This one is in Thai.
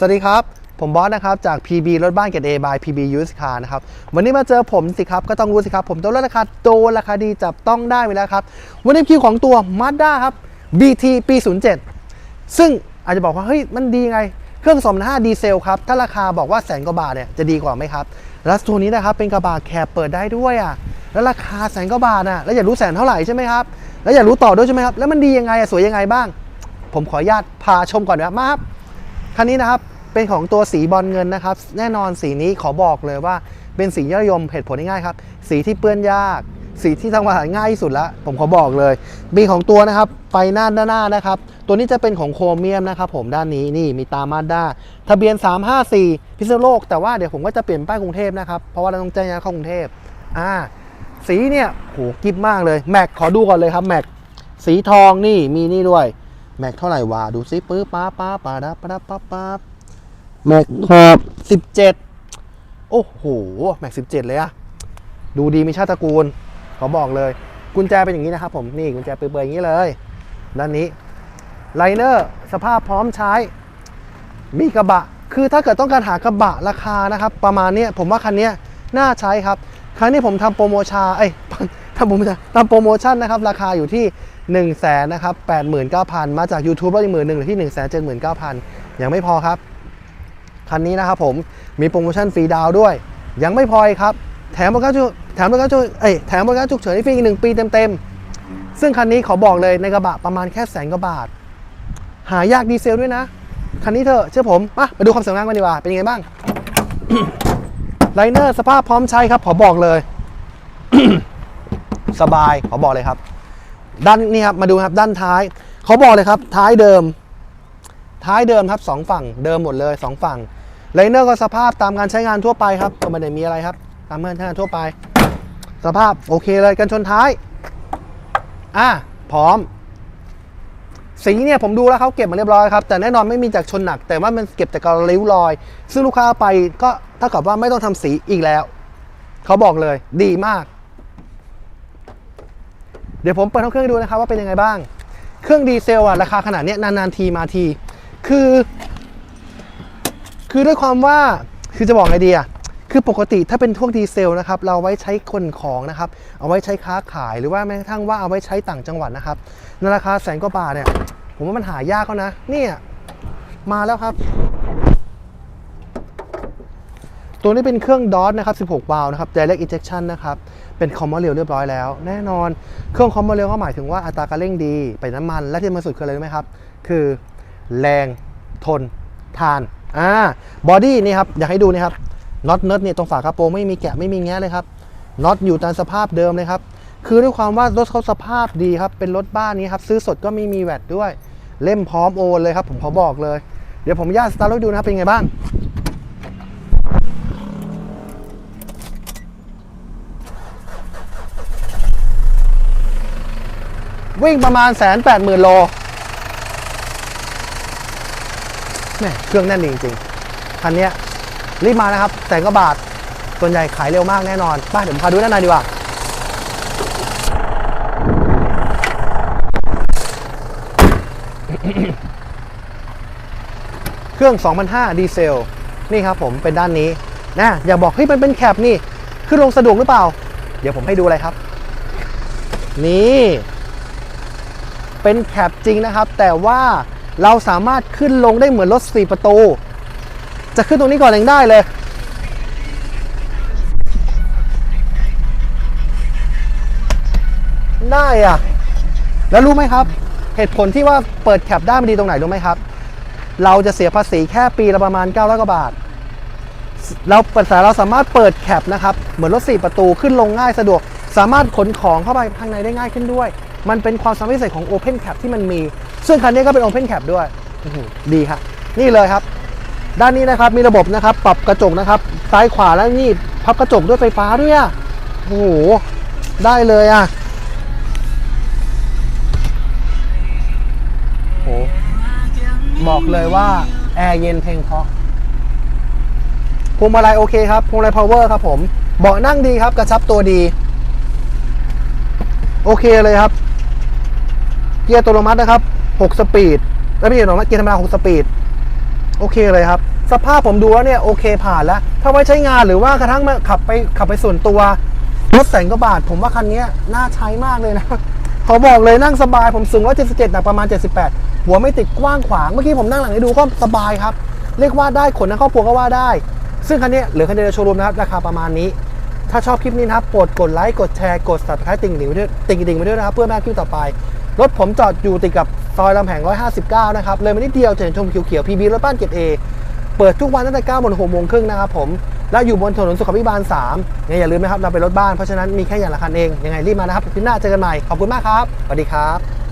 สวัสดีครับ ผมบอสนะครับ จาก PB รถบ้านเกรด A by PB Used Car นะครับ วันนี้มาเจอผมสิครับ ก็ต้องรู้สิครับ ผมต้องลดราคาโดนราคาดีจับต้องได้ไปแล้วครับ วันนี้คิวของตัว Mazda ครับ BT ปี 07 ซึ่งอาจจะบอกว่า เฮ้ย มันดีไง เครื่อง2.5ดีเซลครับ ถ้าราคาบอกว่าแสนกว่าบาทเนี่ย จะดีกว่าไหมครับ แล้วตัวนี้นะครับ เป็นกระบะแคบเปิดได้ด้วยอะ แล้วราคาแสนกว่าบาทอะ แล้วอยากรู้แสนเท่าไหร่ใช่ไหมครับ แล้วอยากรู้ต่อด้วยใช่ไหมครับ แล้วมันดียังไงอะ สวยยังไงบ้าง ผมขออนุญาตพาชมก่อนนะครับมาครับ คันนี้นะครับเป็นของตัวสีบอลเงินนะครับ แน่นอนสีนี้ขอบอกเลยว่าเป็นสียอดยมเหตุผลง่ายครับ สีที่เปื้อนยาก สีที่ทำความสะอาดง่ายที่สุดล้วผมขอบอกเลย มีของตัวนะครับไฟหน้าด้านหน้านะครับ ตัวนี้จะเป็นของโครเมียมนะครับ ผมด้านนี้นี่มีตามาด้าทะเบียน 354 พิษณุโลก แต่ว่าเดี๋ยวผมก็จะเปลี่ยนป้ายกรุงเทพนะครับเพราะว่าเราต้องแจ้งย้ายเข้ากรุงเทพอ่าสีเนี่ยโหกิบมากเลยแม็กขอดูก่อนเลยครับแม็กสีทองนี่มีนี่ด้วย แม็กเท่าไหร่วะดูซิปื๊บป๊าป๊าป๊าดาป๊าดาป๊าป๊าแม็กขอบสิบเจ็ดโอ้โห แม็กสิบเจ็ดเลยอะดูดีมีชาติตระกูลขอบอกเลย กุญแจเป็นอย่างนี้นะครับผม นี่กุญแจเปื่อยๆอย่างนี้เลยด้านนี้ไลเนอร์สภาพพร้อมใช้ มีกระบะ คือถ้าเกิดต้องการหากระบะราคานะครับ ประมาณเนี้ยผมว่าคันเนี้ยน่าใช้ครับครั้งนี้ผมทำโปรโมชั่นเอ้ย ทำโปรโมชั่นทำโปรโมชั่นนะครับ ราคาอยู่ที่1 0 0 0 0แสนนะครับ89,000มาจาก YouTube แล้วอีกหมื่นหนึ่งเหรือที่1 7 9 0 0 0ยังไม่พอครับ คันนี้นะครับผมมีโปรโมชั่นฟรีดาวด้วย ยังไม่พอครับ แถมบริการฉุแถมบริการฉุเอ้ยแถมบริการฉุกเฉินฟรีอีกหนึ่งปีเต็มๆ ซึ่งคันนี้ขอบอกเลยในกระบะประมาณแค่แสนกว่าบาท หายากดีเซลด้วยนะ คันนี้เถอะเชื่อผมมามาดูความสวยงามกันดีกว่าเป็นยังไงบ้างไลเนอร์สภาพพร้อมใช้ครับขอบอกเลย สบายขอบอกเลยครับ ด้านนี่ครับมาดูครับด้านท้ายเขาบอกเลยครับท้ายเดิม ท้ายเดิมครับสองฝั่งเดิมหมดเลยสองฝั่งไลเนอร์ก็สภาพตามการใช้งานทั่วไปครับก็ไม่ได้มีอะไรครับ ตามการใช้งานทั่วไป สภาพโอเคเลยกันชนท้ายอะพร้อม สีเนี่ยผมดูแล้วเขาเก็บมาเรียบร้อยครับ แต่แน่นอนไม่มีจากชนหนัก แต่ว่ามันเก็บแต่การริ้วรอย ซึ่งลูกค้าไปก็เท่ากับว่าไม่ต้องทำสีอีกแล้ว เขาบอกเลยดีมาก เดี๋ยวผมเปิดห้งเครื่องให้ดูนะครับว่าเป็นยังไงบ้าง เครื่องดีเซลอะราคาขนาดนี้นานๆทีมาที คือ คือด้วยความว่าคือจะบอกไงดีอะคือปกติถ้าเป็นพวกดีเซลนะครับเราไว้ใช้ขนของนะครับเอาไว้ใช้ค้าขายหรือว่าแม้กระทั่งว่าเอาไว้ใช้ต่างจังหวัดนะครับในราคาแสนกว่าบาทเนี่ยผมว่ามันหายากแล้วนะเนี่ยมาแล้วครับ ตัวนี้เป็นเครื่องดอทนะครับ 16 วาล์วนะครับ direct injection นะครับ เป็นคอมมอนเรลเรียบร้อยแล้ว แน่นอนเครื่องคอมมอนเรลก็หมายถึงว่าอัตราการเร่งดีไปน้ำมัน และที่มันสุดคืออะไรรู้ไหมครับ คือแรงทนทานอ่าบอดี้นี่ครับ อยากให้ดูนี่ครับน็อตเนิร์ดเนี่ยตรงฝากระโปรงไม่มีแกะไม่มีแงะเลยครับน็อตอยู่ตามสภาพเดิมเลยครับคือด้วยความว่ารถเขาสภาพดีครับ เป็นรถบ้านนี้ครับ ซื้อสดก็ไม่มีแวดด้วย เล่มพร้อมโอนเลยครับ ผมขอบอกเลย เดี๋ยวผมญาตสตาร์ทรถดูนะครับเป็นไงบ้าง วิ่งประมาณแสนแปดหมื่นโลแม่เครื่องแน่นจริงๆคันนี้รีบมานะครับแสนกว่าบาทส่วนใหญ่ขายเร็วมากแน่นอนป้าเดี๋ยวผมพาดูด้านในดีกว่าเครื่อง 2005 ดีเซล นี่ครับผมเป็นด้านนี้นะอย่าบอกเฮ้ยมันเป็นแคปนี่ ขึ้นลงสะดวกหรือเปล่า เดี๋ยวผมให้ดูอะไรครับ นี่ เป็นแคปจริงนะครับ แต่ว่าเราสามารถขึ้นลงได้เหมือนรถ 4 ประตู จะขึ้นตรงนี้ก่อนยังได้เลย ได้อะแล้วรู้ไหมครับ เหตุผลที่ว่าเปิดแคปได้มันดีตรงไหนรู้ไหมครับ เราจะเสียภาษีแค่ปีละประมาณ 900กว่าบาท เราเปิดสายเราสามารถเปิดแคปนะครับ เหมือนรถ 4 ประตูขึ้นลงง่ายสะดวก สามารถขนของเข้าไปข้างในได้ง่ายขึ้นด้วย มันเป็นความสามารถพิเศษของ Open Cap ที่มันมี ซึ่งคันนี้ก็เป็น Open Cap ด้วยดีครับนี่เลยครับ ด้านนี้นะครับมีระบบนะครับ ปรับกระจกนะครับซ้ายขวาแล้วนี่พับกระจกด้วยไฟฟ้าด้วยอะโอ้โหได้เลยอะโหบอกเลยว่าแอร์เย็นเพลงเพราะพวงมาลัยโอเคครับพวงมาลัย power ครับผมเบาะนั่งดีครับ กระชับตัวดี โอเคเลยครับ เกียร์อัตโนมัตินะครับ 6 สปีด แล้วไม่ใช่อัตโนมัติเกียร์ธรรมดา 6 สปีด โอเคเลยครับ สภาพผมดูแล้วเนี่ยโอเคผ่านแล้ว ถ้าไว้ใช้งานหรือว่ากระทั่งมาขับไปขับไปส่วนตัวรถแสนกว่าบาท ผมว่าคันนี้น่าใช้มากเลยนะขอบอกเลยนั่งสบายผมสูง177หนักประมาณ 78 หัวไม่ติดกว้างขวางเมื่อกี้ผมนั่งหลังให้ดูก็สบายครับ เรียกว่าได้ขนทั้งครอบครัวก็ว่าได้ ซึ่งคันนี้เหลือคันเดียวโชว์รูมนะครับราคาประมาณนี้ ถ้าชอบคลิปนี้นะครับโปรดกดไลค์กดแชร์กด subscribe ติ่งดิ่งไว้ด้วยติ่งดิ่งไว้ด้วยนะครับเพื่อไม่คลิปต่อไป รถผมจอดอยู่ติดกับซอยลำแหง 159 นะครับ เลยมานิดเดียวจะเห็นชมเขียวๆ PB รถบ้านเกรด A เปิดทุกวันตั้งแต่9โมงถึง6โมงครึ่งนะครับผม และอยู่บนถนนสุขภิบาล3เนี่ยอย่าลืมนะครับ เราเป็นรถบ้านเพราะฉะนั้นมีแค่อย่างละคันเอง ยังไงรีบมานะครับคลิปหน้าเจอกันใหม่ ขอบคุณมากครับ สวัสดีครับ